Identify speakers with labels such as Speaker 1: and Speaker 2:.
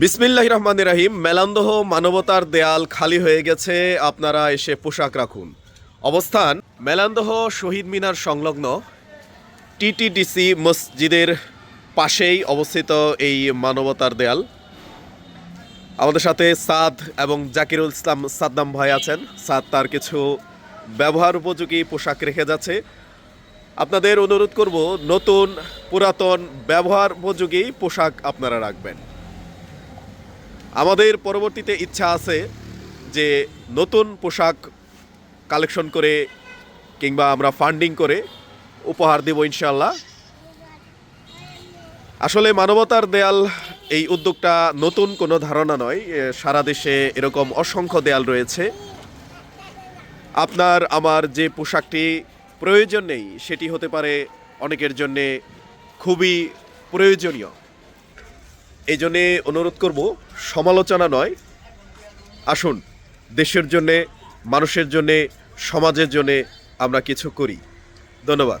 Speaker 1: বিসমিল্লাহ রহমান রাহিম, মেলান্দহ মানবতার দেয়াল খালি হয়ে গেছে, আপনারা এসে পোশাক রাখুন। অবস্থান, মেলান্দহ শহীদ মিনার সংলগ্ন টিটিডিসি মসজিদের পাশেই অবস্থিত এই মানবতার দেয়াল। আমাদের সাথে সাদ এবং জাকিরুল ইসলাম সাদ্দাম ভাই আছেন। সাদ তার কিছু ব্যবহার উপযোগী পোশাক রেখে যাচ্ছে। আপনাদের অনুরোধ করব, নতুন, পুরাতন, ব্যবহার উপযোগী পোশাক আপনারা রাখবেন। আমাদের পরবর্তীতে ইচ্ছা আছে যে নতুন পোশাক কালেকশন করে কিংবা আমরা ফান্ডিং করে উপহার দেব ইনশাল্লাহ আসলে মানবতার দেয়াল এই উদ্যোগটা নতুন কোনো ধারণা নয় সারা দেশে এরকম অসংখ্য দেয়াল রয়েছে। আপনার, আমার যে পোশাকটি প্রয়োজন নেই, সেটি হতে পারে অনেকের জন্যে খুবই প্রয়োজনীয়। এই জন্যে অনুরোধ করব সমালোচনা নয়। আসুন দেশের জন্যে মানুষের জন্যে সমাজের জন্যে আমরা কিছু করি। ধন্যবাদ।